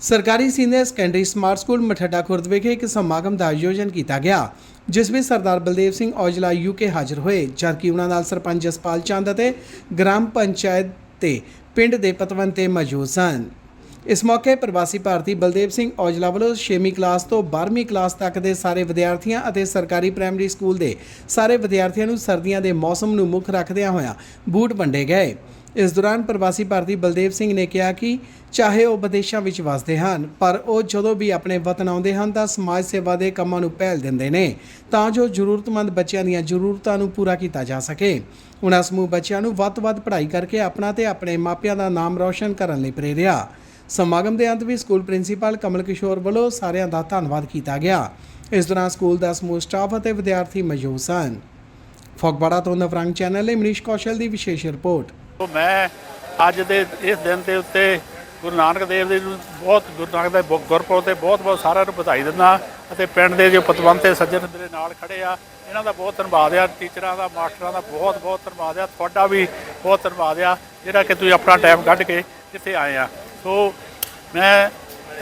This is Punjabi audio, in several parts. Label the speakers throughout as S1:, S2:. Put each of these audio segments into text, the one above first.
S1: ਸਰਕਾਰੀ senior secondary smart school Mathadda Khurd ਵਿਖੇ ਇੱਕ ਸਮਾਗਮ ਦਾ ਆਯੋਜਨ ਕੀਤਾ ਗਿਆ, ਜਿਸ ਵਿੱਚ ਸਰਦਾਰ ਬਲਦੇਵ ਸਿੰਘ ਔਜਲਾ ਯੂਕੇ ਹਾਜ਼ਰ ਹੋਏ, ਜਦਕਿ ਉਹਨਾਂ ਨਾਲ ਸਰਪੰਚ ਜਸਪਾਲ ਚੰਦ ਅਤੇ ਗ੍ਰਾਮ ਪੰਚਾਇਤ ਤੇ ਪਿੰਡ ਦੇ ਪਤਵੰਤੇ ਮੌਜੂਦ ਸਨ। ਇਸ ਮੌਕੇ ਪ੍ਰਵਾਸੀ ਭਾਰਤੀ ਬਲਦੇਵ ਸਿੰਘ ਔਜਲਾ ਵੱਲੋਂ 6ਵੀਂ ਕਲਾਸ ਤੋਂ 12ਵੀਂ ਕਲਾਸ ਤੱਕ ਦੇ ਸਾਰੇ ਵਿਦਿਆਰਥੀਆਂ ਅਤੇ ਸਰਕਾਰੀ ਪ੍ਰਾਇਮਰੀ ਸਕੂਲ ਦੇ ਸਾਰੇ ਵਿਦਿਆਰਥੀਆਂ ਨੂੰ ਸਰਦੀਆਂ ਦੇ ਮੌਸਮ ਨੂੰ ਮੁੱਖ ਰੱਖਦਿਆਂ ਹੋਇਆਂ ਬੂਟ ਵੰਡੇ ਗਏ। ਇਸ ਦੌਰਾਨ ਪ੍ਰਵਾਸੀ ਭਾਰਤੀ ਬਲਦੇਵ ਸਿੰਘ ਨੇ ਕਿਹਾ ਕਿ ਚਾਹੇ ਉਹ ਵਿਦੇਸ਼ਾਂ ਵਿੱਚ ਵਸਦੇ ਹਨ, ਪਰ ਉਹ ਜਦੋਂ ਵੀ ਆਪਣੇ ਵਤਨ ਆਉਂਦੇ ਹਨ ਤਾਂ ਸਮਾਜ ਸੇਵਾ ਦੇ ਕੰਮਾਂ ਨੂੰ ਪਹਿਲ ਦਿੰਦੇ ਨੇ ਤਾਂ ਜੋ ਜ਼ਰੂਰਤਮੰਦ ਬੱਚਿਆਂ ਦੀਆਂ ਜ਼ਰੂਰਤਾਂ ਨੂੰ ਪੂਰਾ ਕੀਤਾ ਜਾ ਸਕੇ। ਉਹਨਾਂ ਸਮੂਹ ਬੱਚਿਆਂ ਨੂੰ ਵੱਧ ਤੋਂ ਵੱਧ ਪੜ੍ਹਾਈ ਕਰਕੇ ਆਪਣਾ ਤੇ ਆਪਣੇ ਮਾਪਿਆਂ ਦਾ ਨਾਮ ਰੌਸ਼ਨ ਕਰਨ ਲਈ ਪ੍ਰੇਰਿਆ। ਸਮਾਗਮ ਦੇ ਅੰਤ ਵਿੱਚ ਸਕੂਲ ਪ੍ਰਿੰਸੀਪਲ ਕਮਲ ਕਿਸ਼ੋਰ ਵੱਲੋਂ ਸਾਰਿਆਂ ਦਾ ਧੰਨਵਾਦ ਕੀਤਾ ਗਿਆ। ਇਸ ਦੌਰਾਨ ਸਕੂਲ ਦਾ ਸਮੂਹ ਸਟਾਫ ਅਤੇ ਵਿਦਿਆਰਥੀ ਮੌਜੂਦ ਸਨ। ਫਗਵਾੜਾ ਤੋਂ ਨਵਰੰਗ ਚੈਨਲ ਲਈ ਮਨੀਸ਼ ਕੌਸ਼ਲ ਦੀ ਵਿਸ਼ੇਸ਼ ਰਿਪੋਰਟ।
S2: ਉਹ ਮੈਂ ਅੱਜ ਦੇ ਇਸ ਦਿਨ ਦੇ ਉੱਤੇ ਗੁਰੂ ਨਾਨਕ ਦੇਵ ਜੀ ਨੂੰ ਬਹੁਤ, ਗੁਰੂ ਨਾਨਕ ਦੇ ਗੁਰਪੁਰਬ ਤੇ ਬਹੁਤ ਬਹੁਤ ਸਾਰਿਆਂ ਨੂੰ ਵਧਾਈ ਦਿੰਦਾ ਅਤੇ ਪਿੰਡ ਦੇ ਜੋ ਪਤਵੰਤੇ ਸੱਜਣ ਮੇਰੇ ਨਾਲ ਖੜੇ ਆ, ਇਹਨਾਂ ਦਾ ਬਹੁਤ ਧੰਨਵਾਦ ਆ, ਟੀਚਰਾਂ ਦਾ, ਮਾਸਟਰਾਂ ਦਾ ਬਹੁਤ ਬਹੁਤ ਧੰਨਵਾਦ ਆ, ਤੁਹਾਡਾ ਵੀ ਬਹੁਤ ਧੰਨਵਾਦ ਆ, ਜਿਹੜਾ ਕਿ ਤੁਸੀਂ ਆਪਣਾ ਟਾਈਮ ਕੱਢ ਕੇ ਇੱਥੇ ਆਏ ਆ। ਸੋ ਮੈਂ,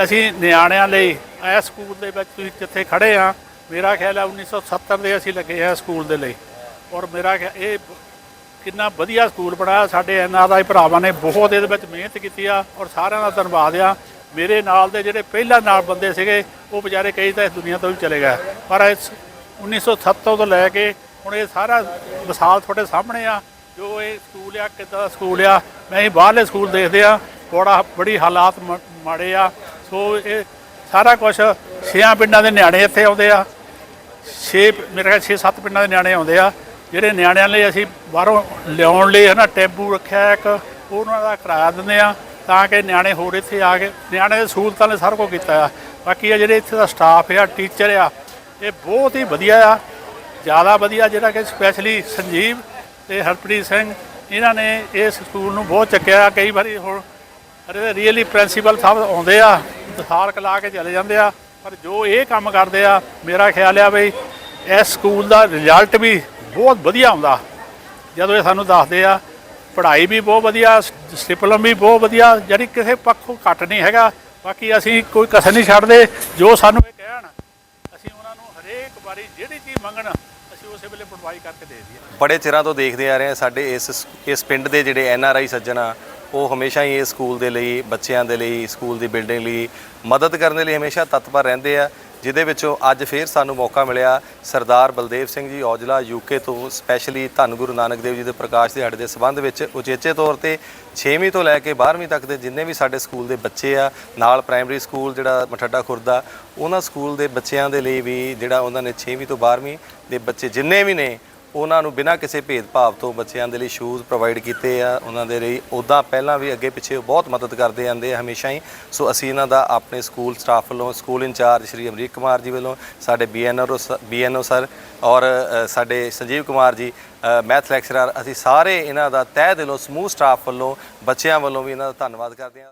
S2: ਅਸੀਂ ਨਿਆਣਿਆਂ ਲਈ ਇਸ ਸਕੂਲ ਦੇ ਵਿੱਚ ਤੁਸੀਂ ਜਿੱਥੇ ਖੜੇ ਆ, ਮੇਰਾ ਖਿਆਲ ਹੈ 1970 ਦੇ ਅਸੀਂ ਲੱਗੇ ਆ ਸਕੂਲ ਦੇ ਲਈ। ਔਰ ਮੇਰਾ ਖਿਆ- ਇਹ ਕਿੰਨਾ ਵਧੀਆ ਸਕੂਲ ਬਣਾਇਆ। ਸਾਡੇ ਇਹਨਾਂ ਦਾ ਭਰਾਵਾਂ ਨੇ ਬਹੁਤ ਇਹਦੇ ਵਿੱਚ ਮਿਹਨਤ ਕੀਤੀ ਆ ਔਰ ਸਾਰਿਆਂ ਦਾ ਧੰਨਵਾਦ ਆ। ਮੇਰੇ ਨਾਲ ਦੇ ਜਿਹੜੇ ਪਹਿਲਾਂ ਨਾਲ ਬੰਦੇ ਸੀਗੇ, ਉਹ ਵਿਚਾਰੇ ਕਈ ਤਾਂ ਇਸ ਦੁਨੀਆ ਤੋਂ ਵੀ ਚਲੇ ਗਏ। ਪਰ ਇਸ 1970 ਤੋਂ ਲੈ ਕੇ ਹੁਣ ਇਹ ਸਾਰਾ ਮਿਸਾਲ ਤੁਹਾਡੇ ਸਾਹਮਣੇ ਆ, ਜੋ ਇਹ ਸਕੂਲ ਆ, ਕਿੱਦਾਂ ਦਾ ਸਕੂਲ ਆ, ਮੈਂ ਹੀ ਬਾਹਰਲੇ ਸਕੂਲ ਦੇਖਦੇ ਆ, ਬੜਾ ਬੜੀ ਹਾਲਾਤ ਮ- ਮਾੜੇ ਆ। ਸੋ ਇਹ ਸਾਰਾ ਕੁਝ ਛੇਆਂ ਪਿੰਡਾਂ ਦੇ ਨਿਆਣੇ ਇੱਥੇ ਆਉਂਦੇ ਆ। ਛੇ, ਮੇਰੇ ਖਿਆਲ 6-7 ਪਿੰਡਾਂ ਦੇ ਨਿਆਣੇ ਆਉਂਦੇ ਆ। ਜਿਹੜੇ ਨਿਆਣਿਆਂ ਲਈ ਅਸੀਂ ਬਾਹਰੋਂ ਲਿਆਉਣ ਲਈ ਹਨਾ ਟੈਂਪੂ ਰੱਖਿਆ ਇੱਕ ਉਹਨਾਂ ਦਾ ਕਿਰਾਇਆ ਦਿੰਦੇ ਆ ਤਾਂ ਕਿ ਨਿਆਣੇ ਹੋਰ ਇੱਥੇ ਆ ਕੇ ਨਿਆਣੇ ਦੇ ਸਹੂਲਤਾਂ ਨੇ ਸਾਰਾ ਕੁਝ ਕੀਤਾ ਆ। ਬਾਕੀ ਆ ਜਿਹੜੇ ਇੱਥੇ ਦਾ ਸਟਾਫ ਆ ਟੀਚਰ ਆ, ਇਹ ਬਹੁਤ ਹੀ ਵਧੀਆ ਆ। ਜ਼ਿਆਦਾ ਵਧੀਆ ਜਿਹੜਾ ਕਿ ਸਪੈਸ਼ਲੀ ਸੰਜੀਵ ਤੇ ਹਰਪ੍ਰੀਤ ਸਿੰਘ, ਇਹਨਾਂ ਨੇ ਇਸ ਸਕੂਲ ਨੂੰ ਬਹੁਤ ਚੱਕਿਆ। ਕਈ ਵਾਰੀ ਹੁਣ ਅਰੇ ਰੀਅਲੀ ਪ੍ਰਿੰਸੀਪਲ ਸਾਹਿਬ ਆਉਂਦੇ ਆ ਦਸਾਰ ਕਲਾ ਕੇ ਚਲੇ ਜਾਂਦੇ ਆ, ਪਰ ਜੋ ਇਹ ਕੰਮ ਕਰਦੇ ਆ, ਮੇਰਾ ਖਿਆਲ ਆ ਬਈ, ਇਸ ਸਕੂਲ ਦਾ ਰਿਜ਼ਲਟ ਵੀ ਬਹੁਤ ਵਧੀਆ ਆਉਂਦਾ ਜਦੋਂ ਇਹ ਸਾਨੂੰ ਦੱਸਦੇ ਆ, ਪੜ੍ਹਾਈ ਵੀ ਬਹੁਤ ਵਧੀਆ ਡਿਸਪਲਿਨ ਵੀ ਬਹੁਤ ਵਧੀਆ ਜਿਹੜੀ ਕਿਸੇ ਪੱਖੋਂ ਘੱਟ ਨਹੀਂ ਹੈਗਾ। ਬਾਕੀ ਅਸੀਂ ਕੋਈ ਕਸਰ ਨਹੀਂ ਛੱਡਦੇ, ਜੋ ਸਾਨੂੰ ਇਹ ਕਹਿਣ, ਅਸੀਂ ਉਹਨਾਂ ਨੂੰ ਹਰੇਕ ਵਾਰੀ ਜਿਹੜੀ ਚੀਜ਼ ਮੰਗਣ, ਅਸੀਂ ਉਸੇ ਵੇਲੇ ਪ੍ਰੋਵਾਈਡ ਕਰਕੇ ਦੇ ਦਈਏ।
S3: ਬੜੇ ਚਿਰਾਂ ਤੋਂ ਦੇਖਦੇ ਆ ਰਹੇ ਹਾਂ ਸਾਡੇ ਇਸ ਇਸ ਪਿੰਡ ਦੇ ਜਿਹੜੇ ਐਨ ਆਰ ਆਈ ਸੱਜਣ ਆ, ਉਹ ਹਮੇਸ਼ਾ ਹੀ ਇਸ ਸਕੂਲ ਦੇ ਲਈ, ਬੱਚਿਆਂ ਦੇ ਲਈ, ਸਕੂਲ ਦੀ ਬਿਲਡਿੰਗ ਲਈ ਮਦਦ ਕਰਨ ਦੇ ਲਈ ਹਮੇਸ਼ਾ ਤਤਪਰ ਰਹਿੰਦੇ ਆ। ਜਿਹਦੇ ਵਿੱਚੋਂ ਅੱਜ ਫੇਰ ਸਾਨੂੰ ਮੌਕਾ ਮਿਲਿਆ ਸਰਦਾਰ ਬਲਦੇਵ ਸਿੰਘ ਜੀ ਔਜਲਾ ਯੂਕੇ ਤੋਂ ਸਪੈਸ਼ਲੀ ਧੰਨ ਗੁਰੂ ਨਾਨਕ ਦੇਵ ਜੀ ਦੇ ਪ੍ਰਕਾਸ਼ ਦਿਹਾੜੇ ਦੇ ਸੰਬੰਧ ਵਿੱਚ ਉਚੇਚੇ ਤੌਰ ਤੇ 6ਵੀਂ ਤੋਂ ਲੈ ਕੇ 12ਵੀਂ ਤੱਕ ਦੇ ਜਿੰਨੇ ਵੀ ਸਾਡੇ ਸਕੂਲ ਦੇ ਬੱਚੇ ਆ, ਨਾਲ ਪ੍ਰਾਇਮਰੀ ਸਕੂਲ ਜਿਹੜਾ ਮਠੱਡਾ ਖੁਰਦਾ ਉਹਨਾਂ ਸਕੂਲ ਦੇ ਬੱਚਿਆਂ ਦੇ ਲਈ ਵੀ ਜਿਹੜਾ ਉਹਨਾਂ ਨੇ 6ਵੀਂ ਤੋਂ 12ਵੀਂ ਦੇ ਬੱਚੇ ਜਿੰਨੇ ਵੀ ਨੇ ਉਹਨਾਂ ਨੂੰ ਬਿਨਾਂ ਕਿਸੇ ਭੇਦਭਾਵ ਤੋਂ ਬੱਚਿਆਂ ਦੇ ਲਈ ਸ਼ੂਜ਼ ਪ੍ਰੋਵਾਈਡ ਕੀਤੇ ਆ, ਉਹਨਾਂ ਦੇ ਲਈ ਉਦਾਂ ਪਹਿਲਾਂ ਵੀ ਅੱਗੇ ਪਿੱਛੇ ਬਹੁਤ ਮਦਦ ਕਰਦੇ ਆਂਦੇ ਆ ਹਮੇਸ਼ਾ ਹੀ। ਸੋ ਅਸੀਂ ਇਹਨਾਂ ਦਾ ਆਪਣੇ ਸਕੂਲ ਸਟਾਫ ਵੱਲੋਂ, ਸਕੂਲ ਇੰਚਾਰਜ ਸ਼੍ਰੀ ਅਮਰੀਕ ਕੁਮਾਰ ਜੀ ਵੱਲੋਂ, ਸਾਡੇ ਬੀਐਨਆਰਓ ਬੀਐਨਓ ਸਰ ਔਰ ਸਾਡੇ ਸੰਜੀਵ ਕੁਮਾਰ ਜੀ ਮੈਥ ਲੈਕਚਰਰ ਅਸੀਂ ਸਾਰੇ ਇਹਨਾਂ ਦਾ ਤਹਿ ਦਿਲੋਂ, ਸਮੂਹ ਸਟਾਫ ਵੱਲੋਂ, ਬੱਚਿਆਂ ਵੱਲੋਂ ਵੀ ਇਹਨਾਂ ਦਾ ਧੰਨਵਾਦ ਕਰਦੇ ਹਾਂ।